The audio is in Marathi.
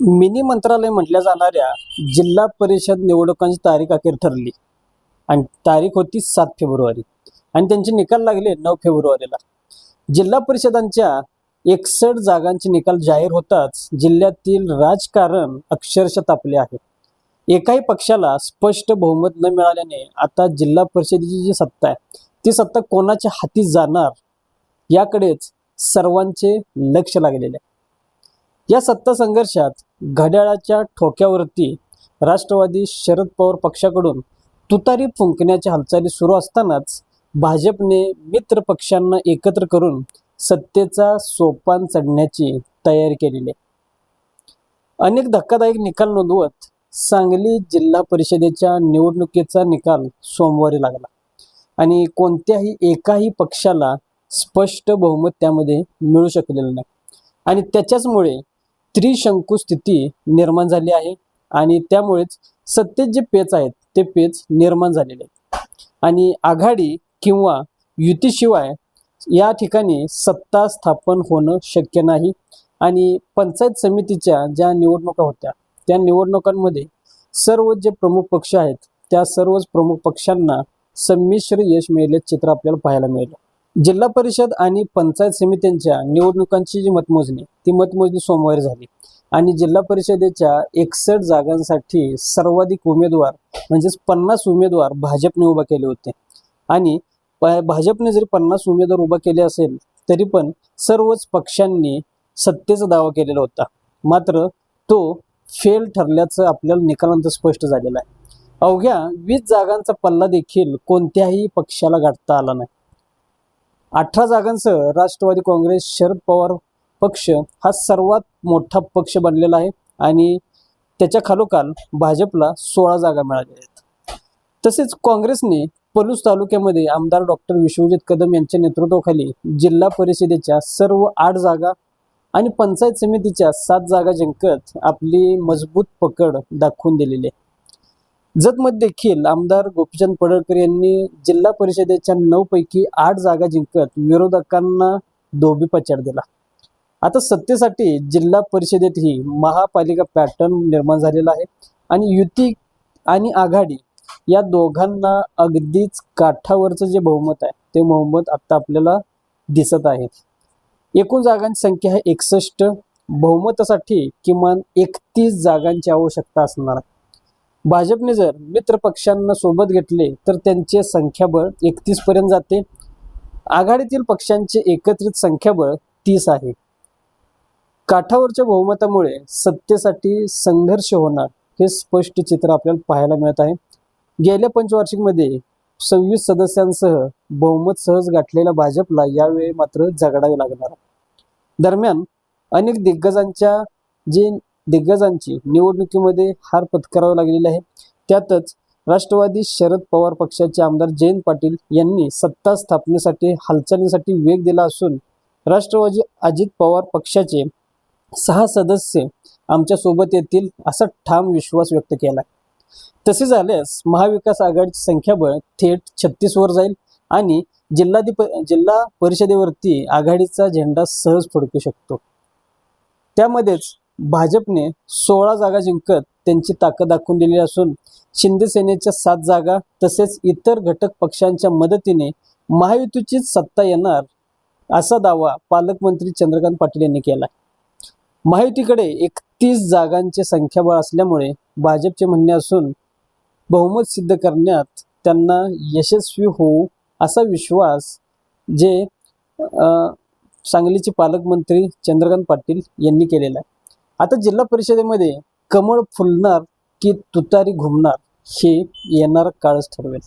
मिनी मंत्रालय म्हटल्या जाणाऱ्या जिल्हा परिषद निवडणुकांची तारीख अखेर ठरली. आणि तारीख होती सात फेब्रुवारी. आणि त्यांचे निकाल लागले नऊ फेब्रुवारीला. जिल्हा परिषदांच्या एकसठ जागांचे निकाल जाहीर होताच जिल्ह्यातील राजकारण अक्षरशः तापले आहे. एकाही पक्षाला स्पष्ट बहुमत न मिळाल्याने आता जिल्हा परिषदेची जी सत्ता आहे ती सत्ता कोणाच्या हाती जाणार याकडेच सर्वांचे लक्ष लागलेले आहे. या सत्ता संघर्षात घड्याळाच्या ठोक्यावरती राष्ट्रवादी शरद पवार पक्षाकडून तुतारी फुंकण्याच्या हालचाली सुरू असतानाच भाजपने मित्र पक्षांना एकत्र करून सत्तेचा सोपान चढण्याची तयारी केलेली आहे. अनेक धक्कादायक निकाल नोंदवत सांगली जिल्हा परिषदेच्या निवडणुकीचा निकाल सोमवारी लागला आणि कोणत्याही एकाही पक्षाला स्पष्ट बहुमत त्यामध्ये मिळू शकलेलं नाही. आणि त्याच्याचमुळे त्रिशंकू स्थिती निर्माण झाली आहे. आणि त्यामुळेच सत्तेत जे पेच आहेत ते पेच निर्माण झालेले आहेत. आणि आघाडी किंवा युतीशिवाय या ठिकाणी सत्ता स्थापन होणं शक्य नाही. आणि पंचायत समितीच्या ज्या निवडणुका होत्या त्या निवडणुकांमध्ये सर्व जे प्रमुख पक्ष आहेत त्या सर्वच प्रमुख पक्षांना संमिश्र यश मिळाले चित्र आपल्याला पाहायला मिळालं. जिल्हा परिषद आणि पंचायत समित्यांच्या निवडणुकांची जी मतमोजणी ती मतमोजणी सोमवारी झाली. आणि जिल्हा परिषदेच्या एकसठ जागांसाठी सर्वाधिक उमेदवार म्हणजेच पन्नास उमेदवार भाजपने उभा केले होते. आणि भाजपने जरी पन्नास उमेदवार उभा केले असेल तरी पण सर्वच पक्षांनी सत्तेचा दावा केलेला होता. मात्र तो फेल ठरल्याचं आपल्याला निकालानंतर स्पष्ट झालेलं आहे. अवघ्या वीस जागांचा पल्ला देखील कोणत्याही पक्षाला गाठता आला नाही. अठरा जागांसह राष्ट्रवादी काँग्रेस शरद पवार पक्ष हा सर्वात मोठा पक्ष बनलेला आहे आणि त्याच्या खालोखाल भाजपला सोळा जागा मिळाल्या आहेत. तसेच काँग्रेसने पलूस तालुक्यामध्ये आमदार डॉक्टर विश्वजित कदम यांच्या नेतृत्वाखाली जिल्हा परिषदेच्या सर्व आठ जागा आणि पंचायत समितीच्या सात जागा जिंकत आपली मजबूत पकड दाखवून दिलेली आहे. जतमध्ये देखील आमदार गोपीचंद पडळकर यांनी जिल्हा परिषदेच्या नऊ पैकी आठ जागा जिंकत विरोधकांना दोबी पचार दिला. आता सत्तेसाठी जिल्हा परिषदेतही महापालिका पॅटर्न निर्माण झालेला आहे आणि युती आणि आघाडी या दोघांना अगदीच काठावरचं जे बहुमत आहे ते बहुमत आता आपल्याला दिसत आहे. एकूण जागांची संख्या आहे एकसष्ट. बहुमतासाठी किमान एकतीस जागांची आवश्यकता असणार. आहे भाजपने जर मित्र पक्षांना सोबत घेतले तर त्यांचे संख्याबळ एकतीस पर्यंत जाते. आघाडीतील पक्षांचे एकत्रित संख्याबळ तीस आहे. काठावरच्या बहुमतामुळे सत्तेसाठी संघर्ष होणार हे स्पष्ट चित्र आपल्याला पाहायला मिळत आहे. गेल्या पंचवार्षिकमध्ये सव्वीस सदस्यांसह बहुमत सहज गाठलेल्या भाजपला यावेळी मात्र झगडावे लागणार. दरम्यान अनेक दिग्गजांच्या जे दिग्गजांची निवडणुकीमध्ये हार पत्करावी लागलेली आहे. त्यातच राष्ट्रवादी शरद पवार पक्षाचे आमदार जयंत पाटील यांनी सत्ता स्थापनेसाठी हालचालीसाठी वेग दिला असून राष्ट्रवादी अजित पवार पक्षाचे सहा सदस्य आमच्यासोबत येतील असा ठाम विश्वास व्यक्त केला तसे झाल्यास महाविकास आघाडीची संख्याबळ थेट छत्तीसवर जाईल आणि जिल्हाधिप जिल्हा परिषदेवरती आघाडीचा झेंडा सहज फडकू शकतो. त्यामध्येच भाजपने सोळा जागा जिंकत त्यांची ताकद दाखवून दिली असून शिंदे सेनेच्या सात जागा तसेच इतर घटक पक्षांच्या मदतीने महायुतीचीच सत्ता येणार असा दावा पालकमंत्री चंद्रकांत पाटील यांनी केला महायुतीकडे एकतीस जागांचे संख्याबळ असल्यामुळे भाजपचे म्हणणे असून बहुमत सिद्ध करण्यात त्यांना यशस्वी होऊ असा विश्वास जे सांगलीचे पालकमंत्री चंद्रकांत पाटील यांनी केलेला आहे. आता जिल्हा परिषदेमध्ये कमळ फुलणार की तुतारी घुमणार हे येणारा काळच ठरवेल.